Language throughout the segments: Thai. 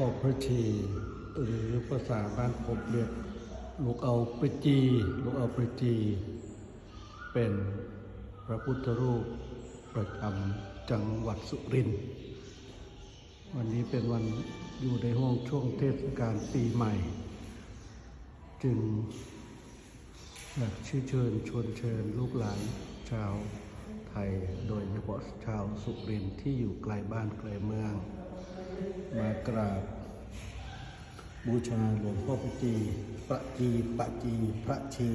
พ่อพระชีหรือภาษาบ้านผมเรียกลูกเอาปรจีลูกเอาปรจี เป็นพระพุทธรูปประจำจังหวัดสุรินทร์วันนี้เป็นวันอยู่ในห้วงช่วงเทศกาลปีใหม่ จึงอยากชื่อเชิญชวนเชิญลูกหลานชาวไทย โดยเฉพาะชาวสุรินทร์ที่อยู่ไกลบ้านไกลเมือง มากราบ บูชาหลวงพ่อปจีปะจีปะจีพระชี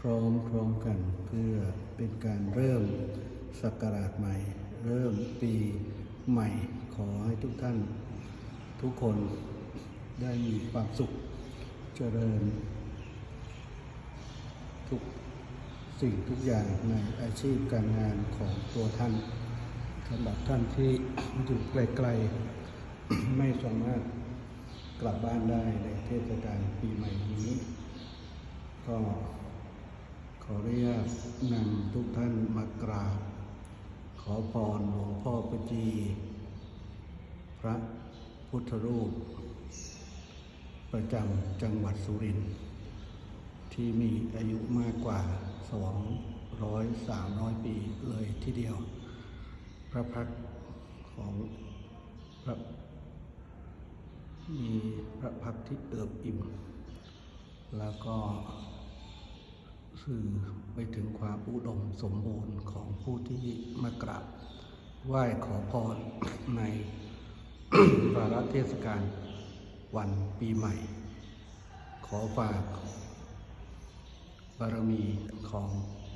พร้อมพร้อมกันเพื่อเป็นการเริ่มศักราชใหม่ เริ่มปีใหม่ขอให้ทุกท่าน ทุกคนได้มีความสุขเจริญ ทุกสิ่งทุกอย่างในอาชีพการงานของตัวท่าน สำหรับท่านที่อยู่ไกลๆ ไม่สามารถกลับบ้านได้ในเทศกาลปีใหม่นี้ ก็ขออนุญาตนำทุกท่านมากราบ ขอพรหลวงพ่อปจี พระพุทธรูป ประจำจังหวัดสุรินทร์ที่มีอายุมากกว่า 200 300 ปีเลยทีเดียว พระพักของพระมีพระพักที่เอิบอิ่ม แล้วก็สื่อไปถึงความอุดมสมบูรณ์ของผู้ที่มากราบไหว้ขอพรในวาระเทศกาลวันปีใหม่ ขอฝากบารมีของ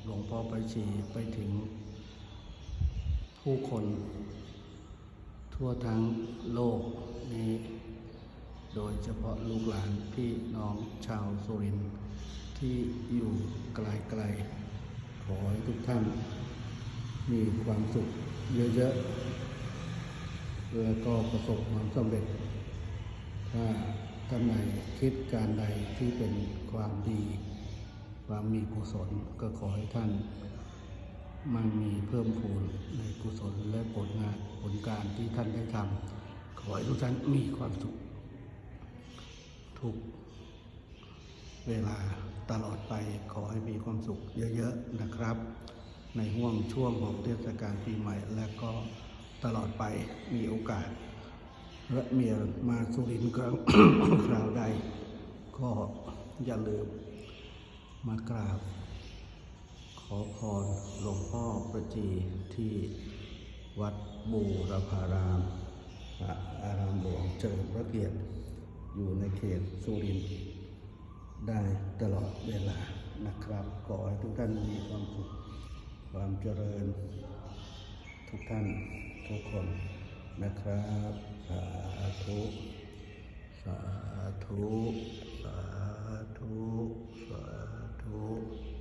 หลวงพ่อประชีไปถึง ผู้คน ทั่วทั้งโลกนี้ โดยเฉพาะลูกหลานพี่น้องชาวสุรินทร์ที่อยู่ไกลๆ ขอให้ทุกท่าน มีความสุขเยอะๆแล้วก็ประสบความสำเร็จ ถ้าท่านใดคิดการใดที่เป็นความดีความมีกุศลก็ขอให้ท่าน มันมีเพิ่มพูน ผลงานผลการที่ท่านได้ทำขอให้ทุกท่านมีความสุขทุกเวลาตลอดไปขอให้มีความสุขเยอะๆนะครับ ในห่วงช่วงของเทศกาลปีใหม่ และก็ตลอดไปมีโอกาสและเมียมาสุรินทร์ครั้งคราวใด ก็อย่าลืมมากราบ ขอพรหลวงพ่อประจีที่ วัดบูรพารามพระอารามหลวงเจริญพระเกียรติอยู่ในเขตสุรินทร์ได้ตลอดเวลานะครับ ขอให้ทุกท่านมีความสุขความเจริญ ทุกท่านทุกคนนะครับสาธุสาธุสาธุสาธุ